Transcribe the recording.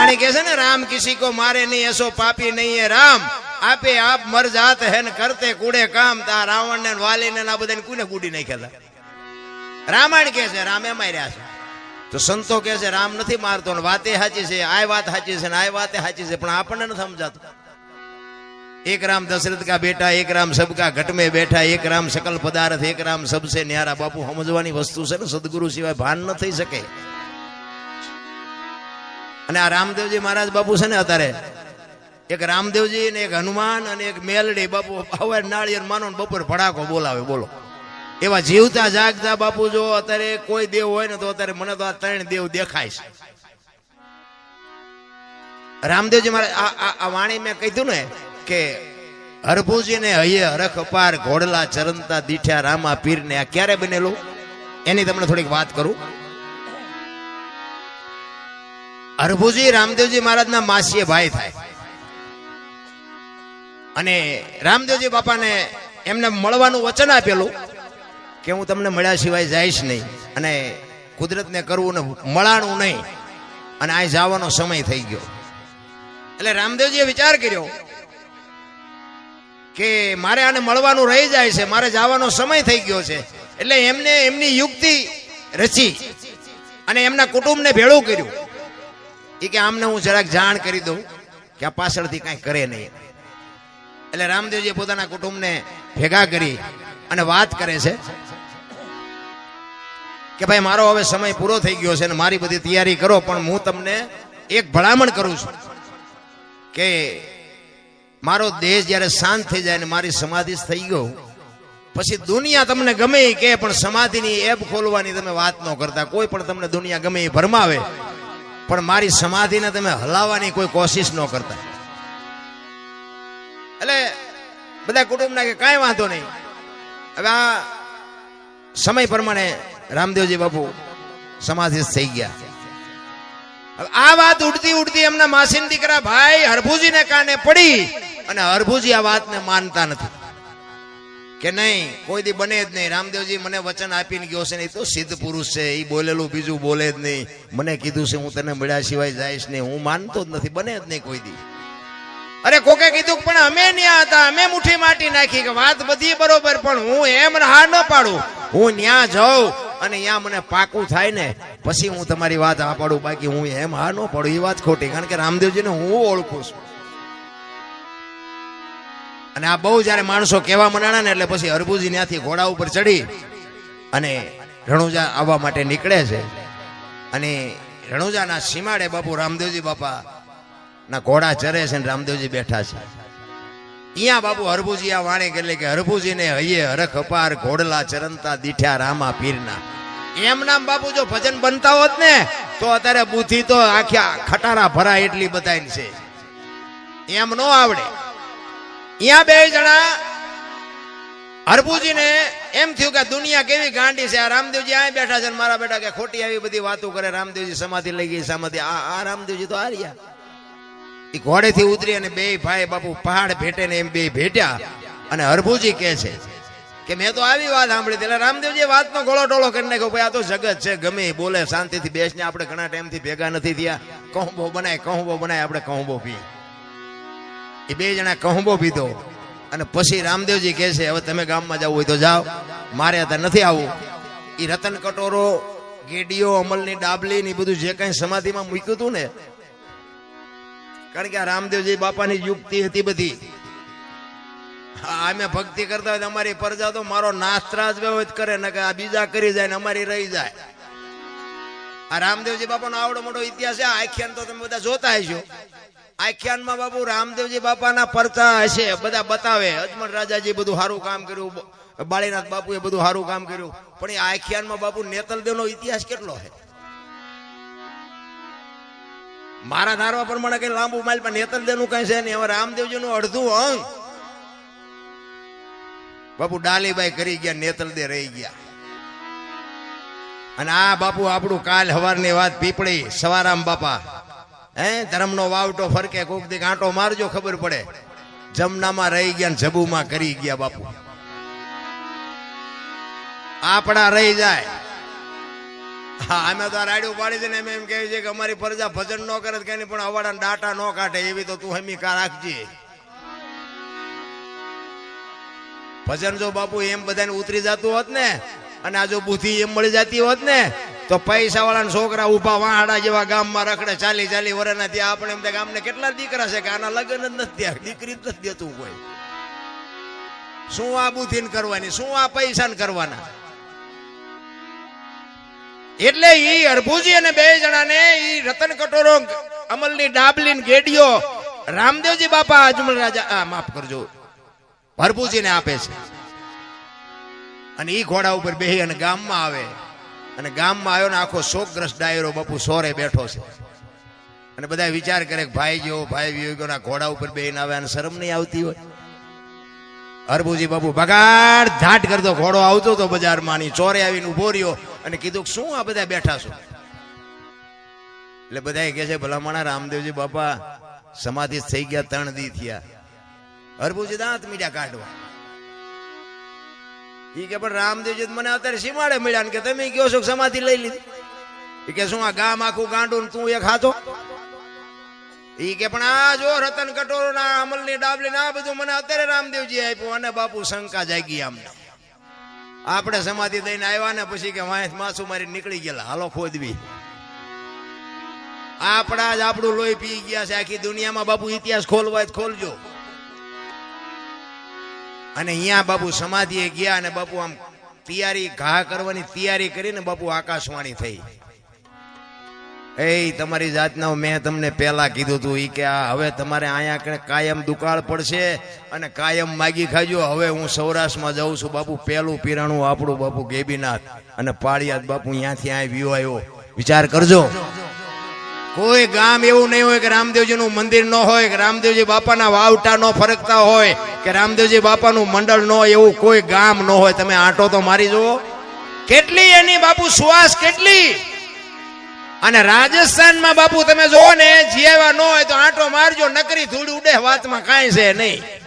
વાણી કે છે ને રામ કિસી કો મારે નહીં એસો પાપી નહીં હે રામ આપે આપ મર જાત હે ને કરતે કુડે કામ તા રાવણ ને વાલી ને આ બધાને કુને કુડી નાખ્યા હતા રામાયણ કે છે રામે માર્યા છે તો સંતો કે છે રામ નથી મારતો ને વાતે સાચી છે આ વાત સાચી છે ને આ વાતે સાચી છે પણ આપણને નથી સમજાતું એક રામ દશરથ કા બેટા એક રામ સબકા ઘટ में બેઠા એક રામ સકલ પદાર્થ એક રામ સબસે ન્યારા બાપુ સમજવાની વસ્તુ છે ને સદગુરુ સિવાય ભાન ન થઈ શકે અને આ રામદેવજી મહારાજ બાપુ છે ને અત્યારે? એક રામદેવજી ને એક હનુમાન અને એક મેલડી બાપુ હવે નાળિયેર માનો બપોર ભડાકો બોલાવે, બોલો. એવા જીવતા જાગતા બાપુ જો અત્યારે કોઈ દેવ હોય ને તો અત્યારે મને તો આ ત્રણ દેવ દેખાય છે. રામદેવજી મારે આ વાણી મેં કીધું ને કે હરભુજી ને હૈયે હરખ પાર ઘોડલા ચરંતા દીઠ્યા રામા પીર ને આ ક્યારે બનેલું? એની તમને થોડીક વાત કરું. હરભુજી રામદેવજી મહારાજના માસીએ ભાઈ થાય. અને રામદેવજી બાપાને એમને મળવાનું વચન આપેલું કે હું તમને મળ્યા સિવાય જઈશ નહીં અને કુદરતને કરવું ને મળાણું નહીં અને આ જવાનો સમય થઈ ગયો. એટલે રામદેવજીએ વિચાર કર્યો કે મારે આને મળવાનું રહી જાય છે, મારે જવાનો સમય થઈ ગયો છે. એટલે એમને એમની યુક્તિ રચી અને એમના કુટુંબને ભેળું કર્યું. એ કે આમને હું જરાક જાણ કરી દઉં કે આ પાછળથી કાંઈ કરે નહીં. એટલે રામદેવજી પોતાના કુટુંબને ભેગા કરી અને વાત કરે છે કે ભાઈ, મારો હવે સમય પૂરો થઈ ગયો છે અને મારી બધી તૈયારી કરો, પણ હું તમને એક ભલામણ કરું છું કે મારો દેશ જ્યારે શાંત થઈ જાય ને મારી સમાધિ થઈ ગયો, પછી દુનિયા તમને ગમે કે પણ સમાધિની એપ ખોલવાની તમે વાત ન કરતા. કોઈ પણ તમને દુનિયા ગમે એ ભરમાવે. પણ મારી સમાધિને તમે હલાવવાની કોઈ કોશિશ ન કરતા. એટલે બધા કુટુંબના કે કાંઈ વાંધો નહીં. હવે આ સમય પ્રમાણે રામદેવજી બાપુ સમાધિ થઈ ગયા. હવે આ વાત ઉડતી ઉડતી એમના માસીન દીકરા ભાઈ હરભુજીને કાને પડી અને હરભુજી આ વાતને માનતા નથી. કે નહીં, કોઈ દી બને જ નહીં. રામદેવજી મને વચન આપીને ગયો છે ને એ તો સિદ્ધ પુરુષ છે. એ બોલેલું બીજું બોલે જ નહીં. મને કીધું છે, હું તને મળ્યા સિવાય જઈશ નહીં. હું માનતો જ નથી. બને જ નહીં કોઈ દી. અરે કોકે કીધું પણ અમે ન્યા હતા. અમે મુઠ્ઠી માટી નાખી. કે વાત બધી બરોબર, પણ હું એમ હા ન પાડું. હું ન્યા જાઉં અને ત્યાં મને પાકું થાય ને, પછી હું તમારી વાત હા પાડું. બાકી હું એમ હા ન પાડું. એ વાત ખોટી. કારણ કે રામદેવજીને હું ઓળખું છું. અને આ બહુ જ્યારે માણસો કહેવા મનાણા ને એટલે પછી હરભુજી ત્યાંથી ઘોડા ઉપર ચડી અને રણુજા આવવા માટે નીકળે છે. અને રણુજાના સીમાડે બાપુ રામદેવજી બાપા ના ઘોડા ચરે છે ને રામદેવજી બેઠા છે. અહીંયા બાપુ હરભુજી આ વાણી એટલે કે હરભુજીને હૈયે હરખ અપાર ઘોડલા ચરંતા દીઠ્યા રામા પીરના. એમ નામ બાપુ જો ભજન બનતા હોત ને, તો અત્યારે બુદ્ધિ તો આખ્યા ખટારા ભરાય એટલી બધાય છે. એમ નો આવડે. અહીંયા બે જણા હરભુજીને એમ થયું કે દુનિયા કેવી ગાંડી છે? આ રામદેવજી આ બેઠા છે મારા બેટા કે ખોટી આવી બધી વાતો કરે. રામદેવજી સમાધિ લઈ ગઈ, સમાધિ. આ રામદેવજી તો આ રહ્યા એ ઘોડેથી ઉતરી અને બે ભાઈ બાપુ પહાડ ભેટે ને એમ બે ભેટ્યા. અને હરભુજી કહે છે કે મેં તો આવી વાત સાંભળી. એટલે રામદેવજી વાતનો ગોળો ટોળો કરી નાખ્યો. ભાઈ, આ તો જગત છે, ગમે બોલે, શાંતિથી બેસને આપણે ઘણા ટાઈમથી ભેગા નથી થયા. બહુ બનાય કહું બો બનાય, આપણે કહું બો પીએ. એ બે જણા કહુંબો પીધો. અને પછી રામદેવજી કહે છે, હવે તમે ગામમાં જવું હોય તો જાઓ. મારે ત્યાં નથી આવવું. એ રતન કટોરો, ગેડીઓ, અમલની ડાબલી ને બધું જે કઈ સમાધિમાં મૂક્યું હતું ને, કારણ કે આ રામદેવજી બાપાની યુક્તિ હતી બધી. અમે ભક્તિ કરતા હોય અમારી પ્રજા તો મારો નાશ ત્રાસ વ્યવહિત કરે, ને કે આ બીજા કરી જાય ને અમારી રહી જાય. આ રામદેવજી બાપાનો આવડો મોટો ઇતિહાસ છે આખ્યાન તો તમે બધા જોતા હશો. આખ્યાનમાં બાપુ રામદેવજી બાપાના પરચા હશે, બધા બતાવે. અજમલ રાજાજી બધું સારું કામ કર્યું બાળીનાથ બાપુએ બધું સારું કામ કર્યું. પણ એ આખ્યાનમાં બાપુ નેતલદેવનો ઇતિહાસ કેટલો છે? મારા ધારવા પ્રમાણે કઈ લાંબુ માઇલ પણ નેતલદેવનું કઈ છે ને હવે રામદેવજી નું અડધું અંગ. બાપુ ડાલીબાઈ કરી ગયા, નેતલદે રહી ગયા. અને આ બાપુ આપણું કાલ હવારની વાત પીપળી, સવારામ બાપા. હે, ધર્મનો વાવટો ફરકે, કોક દી કાંટો મારજો, ખબર પડે. જમનામાં રહી ગયા જબુમાં કરી ગયા બાપુ. આપણા રહી જાય. અમે તો રાડ્યું પાડી છે એમ કહે છે કે અમારી પ્રજા ભજન ન કરે કે પણ અવાડા ડાટા ન કાઢે, એવી તો તું હમીકા રાખજે. ભજન જો બાપુ એમ બધાને ઉતરી જતું હોત ને, અને આ જો બુદ્ધિ એમ મળી જતી હોત ને તો પૈસા વાળા છોકરા ઊભા વાહાડા જેવા ગામમાં રખડે, ચાલી ચાલી વર્ષના ત્યાં આપણે એમ કે કેટલા દીકરા છે કે આના લગ્ન જ નથી દીકરી જ નથી દેતું કોઈ. શું આ બુદ્ધિ કરવાની? શું આ પૈસા કરવાના? એટલે ઈ અરભુજી અને બે જણાને ઈ રતન કટોરો, અમલની ડાબલી ગેડિયો રામદેવજી બાપા, અજમલ રાજા, આ માફ કરજો ભરભુજીને આપે છે. અને ઈ ઘોડા ઉપર બેહી અને ગામમાં આવે. અને ગામમાં આવ્યો ને આખો શોકગ્રસ્ત ડાયરો બાપુ સોરે બેઠો છે. અને બધા વિચાર કરે કે ભાઈ જેવો ભાઈ વિયોગોના ઘોડા ઉપર બેહીને આવે અને શરમ નહીં આવતી હોય. હરભુજી બાપુ બગાડ ધાટ કરતો, ઘોડો આવતો હતો બજારમાં ની ચોરે આવીને ઊભો રહ્યો અને કીધું શું આ બધા બેઠા છો? એટલે બધા કે છે, ભલામણા રામદેવજી બાપા, સમાધિ થઈ ગયા, ત્રણ દી થયા. હરભુજી દાંત મીડિયા કાઢવા. ઈ કે પણ રામદેવજી મને અત્યારે સીમાડે મળ્યા ને કે તમે કયો છો સમાધિ લઈ લીધી. એ કે શું આ ગામ આખું ગાંડું ને તું એક હાથો? એ કે પણ આ જો રતન કટોરો ના અમલની ડાબલી ના બધું મને અત્યારે રામદેવજી આપ્યું અને બાપુ શંકા જાગી આમને આપણે સમાધિ દઈને આવ્યા ને પછી કે વાંસ માસુ મારી નીકળી ગયેલા. હાલો ખોદવી. આપણા જ આપણું લોહી પી ગયા છે. આખી દુનિયામાં બાપુ ઇતિહાસ ખોલવા જ ખોલજો. અને અહીંયા બાપુ સમાધિએ ગયા અને બાપુ આમ તૈયારી, ઘા કરવાની તૈયારી કરીને બાપુ આકાશવાણી થઈ. એ તમારી જાતના મેં તમને પહેલા કીધું હતું એ કે આ હવે તમારે અહીંયા કાયમ દુકાળ પડશે અને કાયમ માગી ખાજો. હવે હું સૌરાષ્ટ્રમાં જાઉં છું. બાપુ પહેલું પીરાણું આપણું બાપુ ગેબીનાથ અને પાળિયાદ બાપુ અહીંયાથી અહીં વ્યૂ આવ્યો. વિચાર કરજો. કોઈ ગામ એવું નહીં હોય કે રામદેવજી નું મંદિર ન હોય, કે રામદેવજી બાપાના વાવટા ન ફરકતા હોય, કે રામદેવજી બાપાનું મંડળ ન હોય, એવું કોઈ ગામ ન હોય. તમે આંટો તો મારી જુઓ. કેટલી એની બાપુ સુવાસ કેટલી? અને રાજસ્થાનમાં બાપુ તમે જુઓ ને જીવા ન હોય તો આંટો મારજો, નકરી ધૂળ ઉડે, વાતમાં કાંઈ છે નહીં.